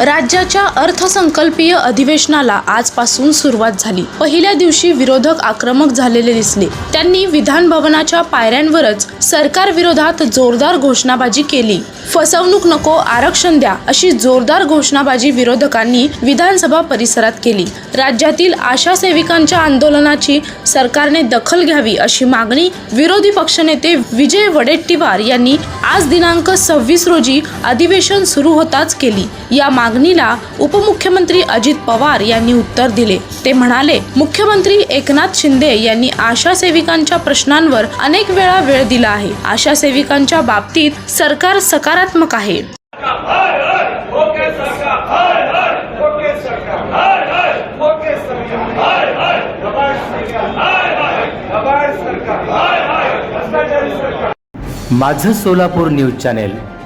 राज्याच्या अर्थसंकल्पीय अधिवेशनाला आजपासून सुरुवात झाली. पहिल्या दिवशी विरोधक आक्रमक झालेले दिसले. त्यांनी विधान भवनाच्या पायऱ्यांवरच सरकार विरोधात जोरदार घोषणाबाजी केली. फसवणूक नको आरक्षण द्या अशी जोरदार घोषणाबाजी विरोधकांनी विधानसभा परिसरात केली. राज्यातील आशा सेविकांच्या आंदोलनाची सरकारने दखल घ्यावी अशी मागणी विरोधी पक्षनेते विजय वडेट्टीवार यांनी आज दिनांक सव्वीस रोजी अधिवेशन सुरू होताच केली. या मागणीला उपमुख्यमंत्री अजित पवार यांनी उत्तर दिले. ते म्हणाले मुख्यमंत्री एकनाथ शिंदे यांनी आशा सेविकांच्या प्रश्नांवर अनेक वेळा वेळ दिला आहे. आशा सेविकांच्या बाबतीत सरकार सकारात्मक आहे. माझं सोलापूर न्यूज चॅनेल